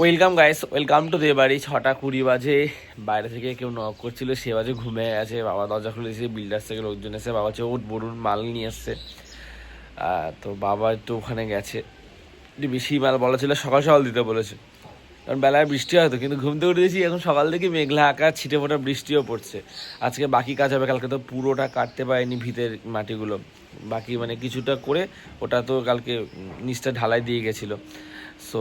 Welcome guys welcome to the বাড়ি ছটা কুড়ি বাজে। বাইরে থেকে কেউ নক করছিল, সে বাজে ঘুমে গেছে। বাবা দরজা খুলেছে বিল্ডার্স থেকে লোকজন এসে বাবা হচ্ছে ওট বরুণ মাল নিয়ে এসছে। তো বাবা একটু ওখানে গেছে। একটু বেশি মাল বলা ছিল, সকাল সকাল দিতে বলেছে। কারণ বেলায় বৃষ্টি হয়তো, কিন্তু ঘুম থেকে উঠেছি এখন সকাল থেকে মেঘলা আকাশ, ছিটে ফোটা বৃষ্টিও পড়ছে। আজকে বাকি কাজ হবে, কালকে তো পুরোটা কাটতে পারেনি ভিতের মাটিগুলো। বাকি মানে কিছুটা করে ওটা তো কালকে নিচটা ঢালাই দিয়ে গেছিল। সো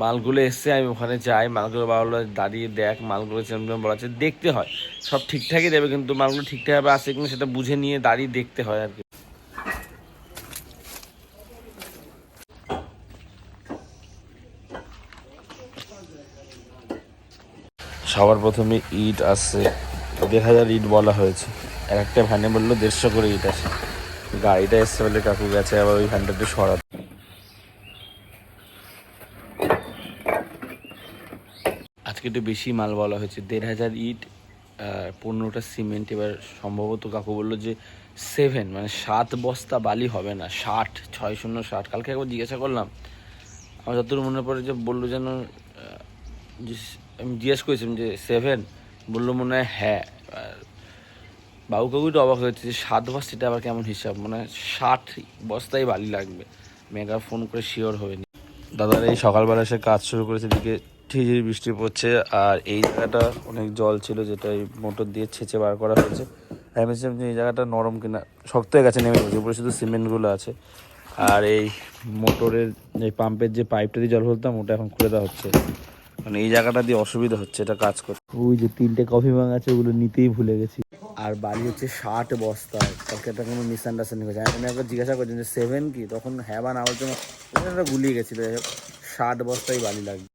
মালগুলো এসছে আমি ওখানে যাই, মালগুলো বাবা দাঁড়িয়ে দেখ, মালগুলো সেরকম বলা আছে দেখতে হয়। সব ঠিকঠাকই দেবে, কিন্তু মালগুলো ঠিকঠাকভাবে আসে কিনা সেটা বুঝে নিয়ে দাঁড়িয়ে দেখতে হয় আর কি। সবার প্রথমে ইট আসছে দেড় হাজার ইট বলা হয়েছে। এক একটা ভ্যানে বলল দেড়শো করে ইট আছে। গাড়িটা এসছে বলে কাকু গেছে, আবার ওই ভ্যানটা একটু সরাতে। আজকে একটু বেশি মাল বলা হয়েছে। দেড় হাজার ইট পনেরোটা সিমেন্ট। এবার সম্ভবত কাকু বলল যে সেভেন মানে সাত বস্তা বালি হবে না, ষাট, ছয় শূন্য ষাট। কালকে একবার জিজ্ঞাসা করলাম। আমার যতদূর মনে পড়ে যে বলল যেন আমি জিজ্ঞেস করেছিলাম যে সেভেন বলল মনে হয় হ্যাঁ। বাবু কাকু একটু অবাক হয়েছে যে সাত বস্তা এটা আবার কেমন হিসাব? মানে ষাট বস্তাই বালি লাগবে। মেগা ফোন করে শিওর হয়নি। দাদার এই সকালবেলা এসে কাজ শুরু করেছে, এদিকে ঝিঝির বৃষ্টি পড়ছে আর এই জায়গাটা অনেক জল ছিল যেটা এই মোটর দিয়ে ছেঁচে বার করা হয়েছে। আমি ভেবেছিলাম যে এই জায়গাটা নরম কিনা শক্ত হয়ে গেছে নেমে গেছে উপরে শুধু সিমেন্টগুলো আছে। আর এই মোটরের এই পাম্পের যে পাইপটা দিয়ে জল ফেলতাম ওটা এখন খুলে দেওয়া হচ্ছে। মানে এই জায়গাটা দিয়ে অসুবিধা হচ্ছে এটা কাজ করতে ওই যে তিনটে কফি ভাঙ আছে ওগুলো নিতেই ভুলে গেছি। আর বালি হচ্ছে ষাট বস্তা কালকে একটা কোনো মিসআন্ডারস্ট্যান্ডিং হয়েছে আমি একবার জিজ্ঞাসা করছেন যে সেভেন কি? তখন হ্যাঁ বা না বলছে ওটা গুলিয়ে গেছিল। ষাট বস্তাই বালি লাগবে।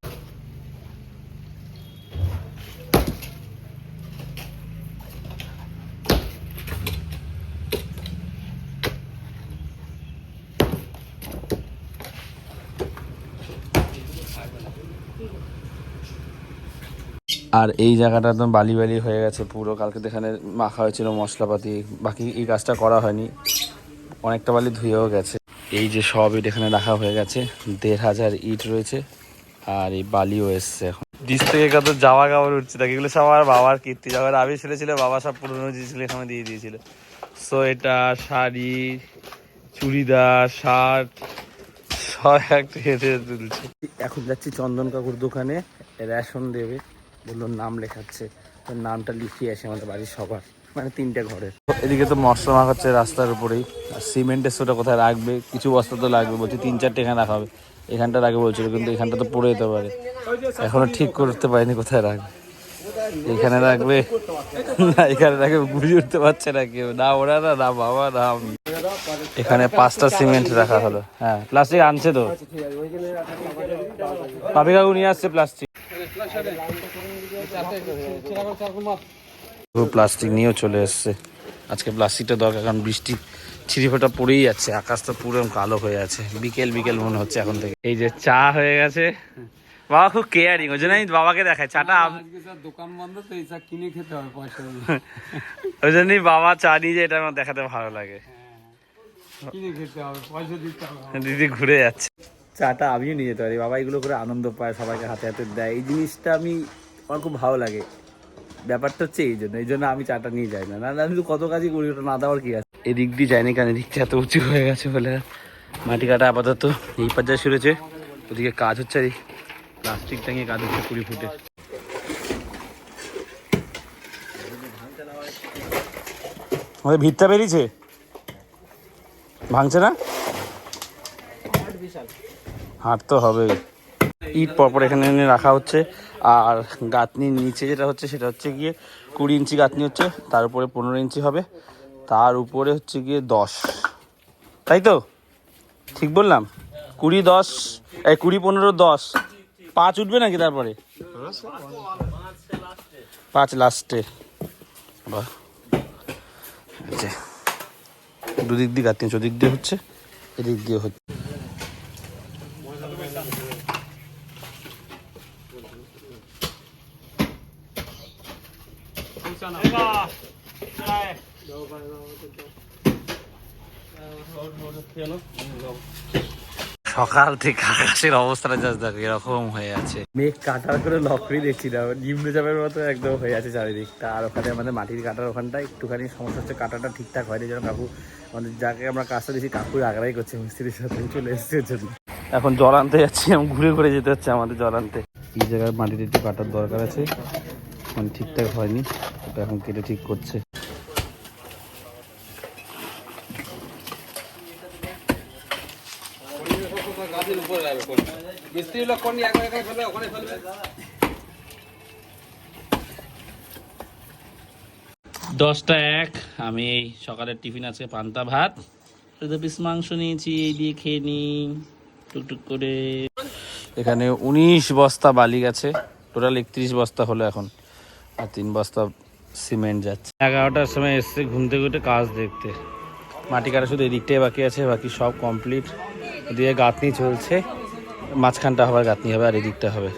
আর এই জায়গাটা একদম বালি বালি হয়ে গেছে পুরো। কালকে এখানে মাখা হয়েছিল মশলাপাতি। বাকি এই কাজটা করা হয়নি। অনেকটা বালি ধুয়েও গেছে। এই যে সব ইট এখানে রাখা হয়ে গেছে। দেড় হাজার ইট রয়েছে আর এই বালিও এসছে এখন। ডিস থেকে কত জামা কাপড় উঠছে দেখ এগুলো সব আমার বাবার কীর্তি। যখন আমি ছেড়েছিল বাবা সব পুরনো জিনিসগুলো এখানে দিয়ে দিয়েছিল। সোয়েটার শাড়ি চুড়িদার শার্ট সব একটা হেঁটে তুলছে। এখন যাচ্ছি চন্দন কাকুর দোকানে। রেশন দেবে। বলল, নাম লেখাচ্ছে। নামটা লিখিয়ে আসে আমাদের বাড়ির সবার মানে তিনটে ঘরের। এদিকে তো মশলা মাখাচ্ছে রাস্তার উপরেই। আর সিমেন্টের সোটা কোথায় রাখবে? কিছু বস্তা তো লাগবে, বলছে তিন চারটে এখানে রাখা হবে। এখানটা রাখবে বলছিল, কিন্তু এখানটা তো পড়ে যেতে পারে। এখনও ঠিক করতে পারিনি কোথায় রাখবে। এখানে রাখবে? না, এখানে রাখবে বুঝে উঠতে পারছে না কেউ। না ওরা না না বাবা, না আমি। এখানে পাঁচটা সিমেন্ট রাখা হলো। হ্যাঁ প্লাস্টিক আনছে তো। পাপি কাকু নিয়ে আসছে প্লাস্টিক। প্লাস্টিক নিয়েও চলে এসছে। আজকে প্লাস্টিকটা দরকার কারণ বৃষ্টি ছিঁড়িফোঁটা পড়েই যাচ্ছে আকাশটা পুরো কালো হয়ে আছে। বিকেল বিকেল মনে হচ্ছে এখন থেকে। এই যে চা হয়ে গেছে। বাবা খুব কেয়ারিং ওই জন্য আমি বাবাকে দেখাই চাটা দোকান বন্ধ তো এই চা কিনে খেতে হবে পয়সা ওই জন্যই বাবা চা নিয়ে যে এটা আমার দেখাতে ভালো লাগে। কিনে খেতে হবে পয়সা দিতে হবে দিদি ঘুরে যাচ্ছে। চাটা আমিও নিয়ে যেতে পারি। বাবা এগুলো করে আনন্দ পায় সবাইকে হাতে হাতে দেয়। এই জিনিসটা আমি আমার খুব ভালো লাগে। ব্যাপারটা হচ্ছে এই জন্য এই জন্য আমি চাটা নিয়ে যাই না। না আমি তো কত কাজই করি ওটা না দেওয়ার কি আছে? এদিক দিয়ে যায়নি কারণ এদিকটা এত উঁচু হয়ে গেছে বলে মাটি কাটা আপাতত। এই পর্যায়ে শুনেছে ওদিকে কাজ হচ্ছে আর এই প্লাস্টিক টাঙিয়ে কাজ হচ্ছে কুড়ি ফুটে। আমাদের ভিতটা বেরিয়েছে? ভাঙছে না? হাট তো হবেই। ইট পরপর এখানে এনে রাখা হচ্ছে। আর গাঁথনির নিচে যেটা হচ্ছে সেটা হচ্ছে গিয়ে কুড়ি ইঞ্চি গাঁথনি হচ্ছে, তার উপরে পনেরো ইঞ্চি হবে, তার উপরে হচ্ছে গিয়ে দশ। তাই তো? ঠিক বললাম? কুড়ি দশ, এই কুড়ি পনেরো দশ। পাঁচ উঠবে নাকি তারপরে? পাঁচ লাস্টে আচ্ছা দুদিক দিয়ে গাঁথনি হচ্ছে ওদিক দিয়ে হচ্ছে, এদিক দিয়ে হচ্ছে। সকাল থেকে আকাশের অবস্থাটা জাস্ট দেখো, এরকম হয়ে আছে। মেঘ কাটার করে লক্ষ্যই দেখছি না নিম্নচাপের মতো একদম হয়ে আছে চারিদিকটা। আর ওখানে আমাদের মাটির কাটার ওখানটা একটুখানি সমস্যা হচ্ছে, কাটাটা ঠিকঠাক হয়নি, যেন কাকু আমাদের যাকে আমরা কাজটা দিয়েছি, কাকুর আগ্রাই করছে, মিস্ত্রির সাথে চলে এসেছে জন্য। এখন জল আনতে যাচ্ছি ঘুরে ঘুরে যেতে হচ্ছে আমাদের জল আনতে। এই জায়গায় মাটিতে একটু কাটার দরকার আছে। মানে ঠিকঠাক হয়নি ওটা এখন কেটে ঠিক করছে। এখানে দশটা এক আমি এই সকালের টিফিন আজকে পান্তা ভাত পিস মাংস নিয়েছি এই দিয়ে খেয়ে নি টুকটুক করে। এখানে উনিশ বস্তা বালি গেছে টোটাল একত্রিশ বস্তা হলো এখন। আর তিন বস্তা সিমেন্ট যাচ্ছে। এগারোটার সময় এসছে ঘুমতে ঘুরতে কাজ দেখতে। মাটি কাটা শুধু এদিকটাই বাকি আছে বাকি সব কমপ্লিট দিয়ে গাঁথনি চলছে মাঝখানটা হবে গাঁথনি হবে আর এদিকটা হবে।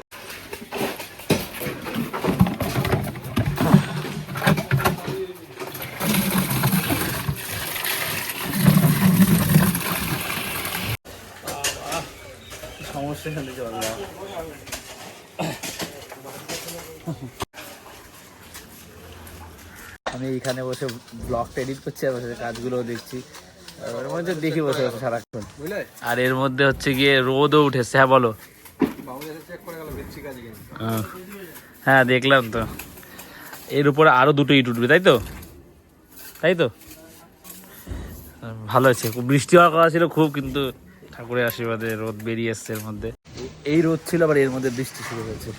সমস্যা হলে চল না আমি এইখানে বসে ব্লগটা এডিট করছি আর বসে কাজগুলো দেখছি। আর দেখি বসে বসে সারাক্ষণ। আর এর মধ্যে হচ্ছে গিয়ে রোদও উঠেছে হ্যাঁ বলো। আহ, হ্যাঁ। দেখলাম তো। এর উপরে আরও দুটো ইট উঠবে তাই তো? তাই তো? ভালো আছে খুব বৃষ্টি হওয়ার কথা ছিল খুব কিন্তু ঠাকুরের আশীর্বাদে রোদ বেরিয়ে এসছে এর মধ্যে। এই রোদ ছিল আবার এর মধ্যে বৃষ্টি শুরু হয়েছে।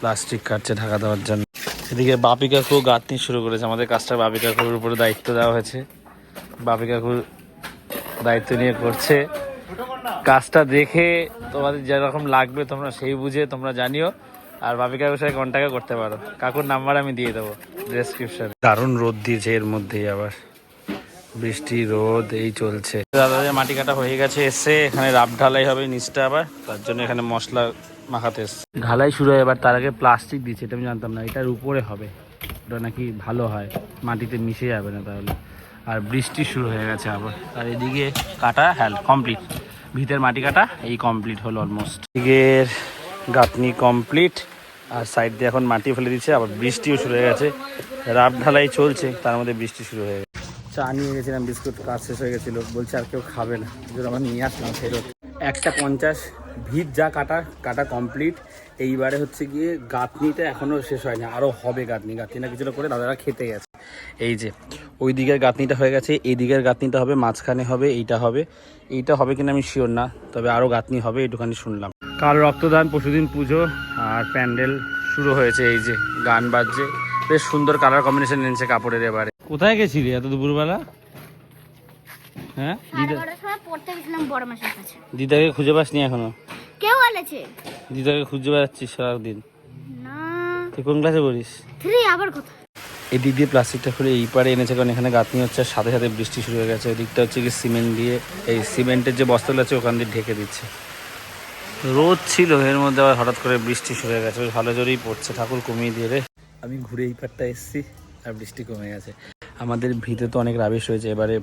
প্লাস্টিক কাটছে ঢাকা দেওয়ার জন্য। এদিকে বাপি কাকু গাঁথনি শুরু করেছে। আমাদের কাজটা বাপি কাকুর উপরে দায়িত্ব দেওয়া হয়েছে। বাপি কাকুর দায়িত্ব নিয়ে করছে। কাজটা দেখে তোমাদের যেরকম লাগবে তোমরা সেই বুঝে তোমরা জানিও। আর বাপি কাকুর সাথে কন্ট্যাক্ট করতে পারো। কাকুর নাম্বার আমি দিয়ে দেবো ডেসক্রিপশনে দারুণ রোদ দিয়েছে এর মধ্যেই আবার। বৃষ্টি রোদ এই চলছে। দাদা যে মাটি কাটা হয়ে গেছে এসে এখানে রাব ঢালাই হবে নিচটা আবার। তার জন্য এখানে মশলা মাখাতে এসছে। ঢালাই শুরু হয় এবার তার আগে প্লাস্টিক দিচ্ছে এটা আমি জানতাম না। এটার উপরে হবে ওটা নাকি ভালো হয় মাটিতে মিশে যাবে না তাহলে। আর বৃষ্টি শুরু হয়ে গেছে আবার। আর এদিকে কাটা হ্যাঁ কমপ্লিট ভিতের মাটি কাটা এই কমপ্লিট হলো অলমোস্ট এদিকের গাঁথনি কমপ্লিট আর সাইড দিয়ে এখন মাটি ফেলে দিচ্ছে আবার বৃষ্টিও শুরু হয়ে গেছে। রাব ঢালাই চলছে তার মধ্যে বৃষ্টি শুরু হয়ে গেছে। চা নিয়ে গেছিলাম, বিস্কুট কাজ শেষ হয়ে গেছিল। বলছে আর কেউ খাবে না জন্য আমার নিয়ে আসলাম ফেরত। একটা পঞ্চাশ, ভিত যা কাটা কাটা কমপ্লিট এইবারে হচ্ছে গিয়ে গাঁথনিটা এখনও শেষ হয়নি আরও হবে গাঁথনি। গাঁথনিটা কিছুটা করে দাদারা খেতে গেছে এই যে, ওই দিকের গাঁথনিটা হয়ে গেছে, এই দিকের গাঁথনিটা হবে, মাঝখানে হবে, এইটা হবে। এইটা হবে কিনা আমি শিওর না, তবে আরও গাঁথনি হবে এইটুখানি শুনলাম। কাল রক্তদান পশুদিন পুজো আর প্যান্ডেল শুরু হয়েছে, এই যে গান বাজছে। বেশ সুন্দর কালার কম্বিনেশন এনেছে কাপড়ের এবারে। কোথায় গেছিলি এত দুপুরবেলা? হ্যাঁ? দিদাকে খুঁজে পাসনি এখনও? কেউ বলেছে? দিদাকে খুঁজে বেড়াচ্ছিস সারাদিন। না। তুই কোন ক্লাসে পড়িস? থ্রি আবার কোথায়? এই দিক দিয়ে প্লাস্টিকটা খুলে এই পারে এনেছে কারণ এখানে গাঁথনি হচ্ছে সাথে সাথে বৃষ্টি শুরু হয়ে গেছে। ওই দিকটা হচ্ছে কি সিমেন্ট দিয়ে এই সিমেন্টের যে বস্তাগুলো আছে ওখান দিয়ে ঢেকে দিচ্ছে। রোদ ছিল এর মধ্যে আবার হঠাৎ করে বৃষ্টি শুরু হয়ে গেছে। ভালো জোরেই পড়ছে ঠাকুর কমিয়ে দিয়ে রে। আমি ঘুরে এই পারটা এসেছি আর বৃষ্টি কমে গেছে। আমাদের ভিতে তো অনেক রাবিশ হয়েছে এবারে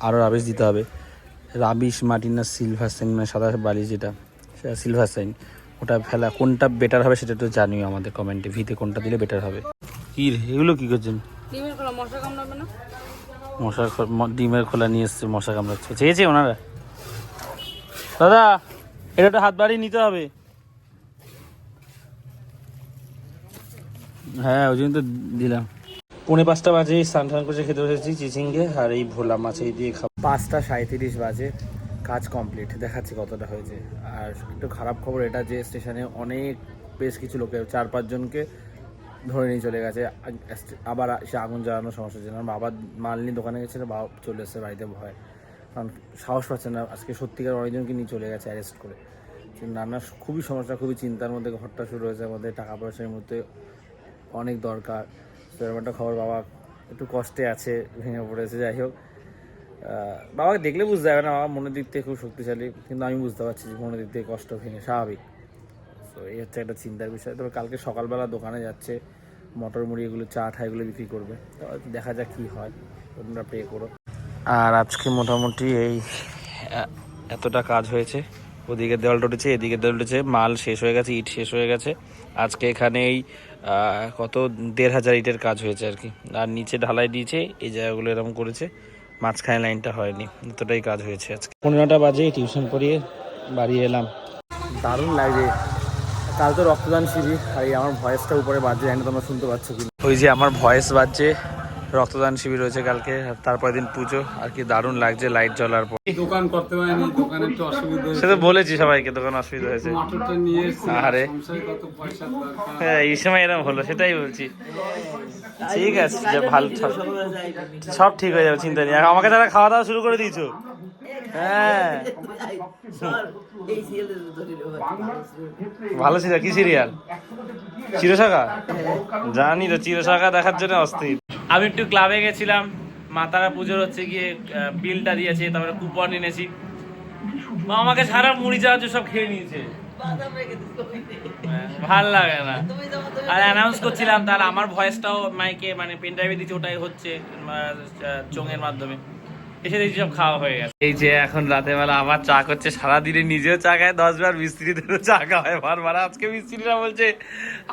আরও রাবিশ দিতে হবে। রাবিশ মাটি না সিলভার সাইন মানে সাদা বালি যেটা সেটা সিলভার সাইন ওটা ফেলা কোনটা বেটার হবে সেটা তো জানিও আমাদের কমেন্টে ভিতে কোনটা দিলে বেটার হবে। কি রে এগুলো কী করছেন? মশা খ- ডিমের খোলা নিয়ে এসছে মশা কামড়াচ্ছে। চেয়েছে ওনারা? দাদা এটা তো হাত বাড়িয়ে নিতে হবে। হ্যাঁ ওই জন্য তো দিলাম। পৌনে পাঁচটা বাজে, স্নান টান করে খেতে বসেছি, চিচিঙ্গে আর এই ভোলা মাছ এই দিয়ে খাব। পাঁচটা সাঁত্রিশ বাজে, কাজ কমপ্লিট, দেখাচ্ছি কতটা হয়েছে। আর একটু খারাপ খবর এটা যে স্টেশনে অনেক, বেশ কিছু লোকে, চার পাঁচজনকে ধরে নিয়ে চলে গেছে। আবার সে আগুন জ্বালানোর সমস্যা হচ্ছে না। বাবা মাল নিয়ে দোকানে গেছিল বাবা চলে এসেছে বাড়িতে ভয়। কারণ সাহস পাচ্ছে না, আজকে সত্যিকার অনেকজনকে নিয়ে চলে গেছে অ্যারেস্ট করে। নানা খুবই সমস্যা, খুবই চিন্তার মধ্যে ঘরটা শুরু হয়েছে, আমাদের টাকা পয়সার মধ্যে অনেক দরকার। তো এরকম একটা খবর বাবা একটু কষ্টে আছে, ভেঙে পড়েছে, যাই হোক। বাবাকে দেখলে বুঝতে যাবে না, বাবা মনের দিক থেকে খুব শক্তিশালী, কিন্তু আমি বুঝতে পারছি যে মনের দিক থেকে কষ্ট ভেঙে স্বাভাবিক। তো এই হচ্ছে একটা চিন্তার বিষয়। তবে কালকে সকালবেলা দোকানে যাচ্ছে, মটর মুড়ি এগুলো, চা, ঠা এগুলো বিক্রি করবে। দেখা যাক কী হয়, তোমরা প্রে করো। আর আজকে মোটামুটি এই এতটা কাজ হয়েছে। ওদিকে দেওয়াল উঠেছে এদিকে দেওয়াল উঠেছে মাল শেষ হয়ে গেছে ইট শেষ হয়ে গেছে। আজকে এখানে এই কত দেড় হাজার ইটের কাজ হয়েছে আর কি। আর নিচে ঢালাই দিয়েছে এই জায়গাগুলো এরকম করেছে মাঝখানে লাইনটা হয়নি এতটাই কাজ হয়েছে আজকে। পনেরোটা বাজে টিউশন পড়িয়ে বাড়ি এলাম। দারুণ লাগছে। কাল তো রক্তদান শিবির আর এই আমার ভয়েসটা উপরে বাজছে জানি না তোমরা শুনতে পাচ্ছ কি ওই যে আমার ভয়েস বাজছে রক্তদান শিবির রয়েছে কালকে তারপর তারপরের দিন পুজো আর কি দারুণ লাগছে লাইট জ্বলার পর। দোকান করতে পারিনি দোকানে একটু অসুবিধা সে তো বলেছি সবাইকে দোকান অসুবিধা হয়েছে। আরে। হ্যাঁ এই সময় এরকম হলো সেটাই বলছি। ঠিক আছে যে ভালো সব- ঠিক হয়ে যাবে চিন্তা নেই। আমাকে তারা খাওয়া দাওয়া শুরু করে দিয়েছ? ভালো ছিল কি সিরিয়াল? চিরশাখা জানি তো চিরশাখা দেখার জন্য অস্থির। আমি একটু ক্লাবে গেছিলাম, মাতারা পুজোর হচ্ছে গিয়ে বিলটা দিয়েছে, তারপরে কুপন এনেছি। মা আমাকে সারা মুড়ি চানাচুর সব খেয়ে নিয়েছে। ভালো লাগে না। আর অ্যানাউন্স করছিলাম, তার আমার ভয়েসটাও মাইকে মানে পেন ড্রাইভে দিচ্ছে ওটাই হচ্ছে চোঙের মাধ্যমে। এসে দেখছি সব খাওয়া হয়ে গেছে। এই যে এখন রাতের বেলা আবার চা করছে সারাদিনে নিজেও চা খায় দশ বার মিস্ত্রিদেরও চা খাওয়ায় বারবার আজকে মিস্ত্রিরা বলছে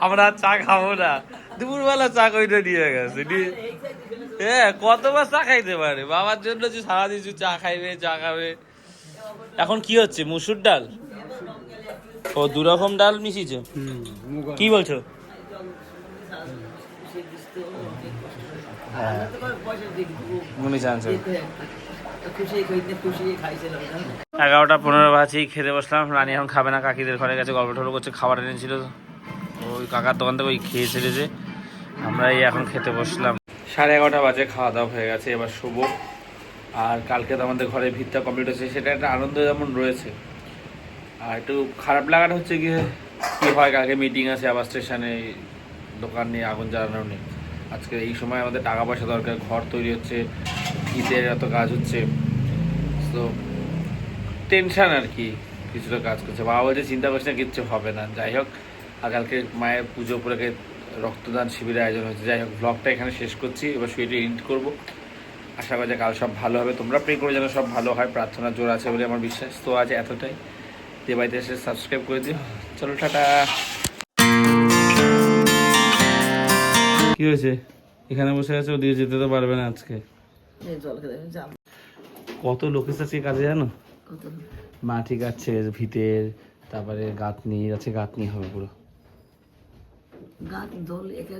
আমরা আর চা খাব না। দুপুরবেলা চা কইটা নিয়ে গেছে। হ্যাঁ কতবার চা খাইতে পারে? বাবার জন্য যে সারাদিন চা খাইবে চা খাবে। এখন কি হচ্ছে? মুসুর ডাল? ও দু রকম ডাল মিশিয়েছে? কি বলছো হ্যাঁ মুনি চানছে এগারোটা পনেরো বাজেই খেতে বসলাম। রানী এখন খাবে না, কাকিদের ঘরে গেছে, গল্প টল্প করছে, খাবার এনেছিল। ওই কাকার দোকান থেকে ওই খেয়ে ছেড়েছে। আমরা এই এখন খেতে বসলাম। সাড়ে এগারোটা বাজে, খাওয়া দাওয়া হয়ে গেছে, এবার শুভ আর কালকে তো আমাদের ঘরে ভিতটা কমপ্লিট হয়েছে, সেটা একটা আনন্দ যেমন রয়েছে। আর একটু খারাপ লাগাটা হচ্ছে গিয়ে, কি হয়, কালকে মিটিং আছে, আবার স্টেশনে দোকান নিয়ে আগুন জ্বালানো নেই আজকে এই সময় আমাদের টাকা পয়সা দরকার, ঘর তৈরি হচ্ছে, ঈদের এত কাজ হচ্ছে। তো টেনশান আর কি, কিছুটা কাজ করছে। বাবা বলছে, চিন্তা করছে না, কিচ্ছু হবে না। যাই হোক, আর কালকে মায়ের পুজো উপলক্ষে রক্তদান শিবিরের আয়োজন হয়েছে। যাই হোক ব্লগটা এখানে শেষ করছি। এবার শুয়ে এডিট করব। আশা করি যে কাল সব ভালো হবে। তোমরা প্রে করে যেন সব ভালো হয়। প্রার্থনা জোর আছে বলে আমার বিশ্বাস। তো আজ এতটাই। যে বাড়িতে এসে সাবস্ক্রাইব করে দিও। চলো, টাটা। কি হয়েছে? এখানে বসে আছে ওদিকে যেতে তো পারবে না আজকে। কত লোকের সাথে কাজে জানো? মাটি গাছের ভিতের তারপরে গাঁথনি আছে গাঁথনি হবে পুরো। গাঁথ দল একা।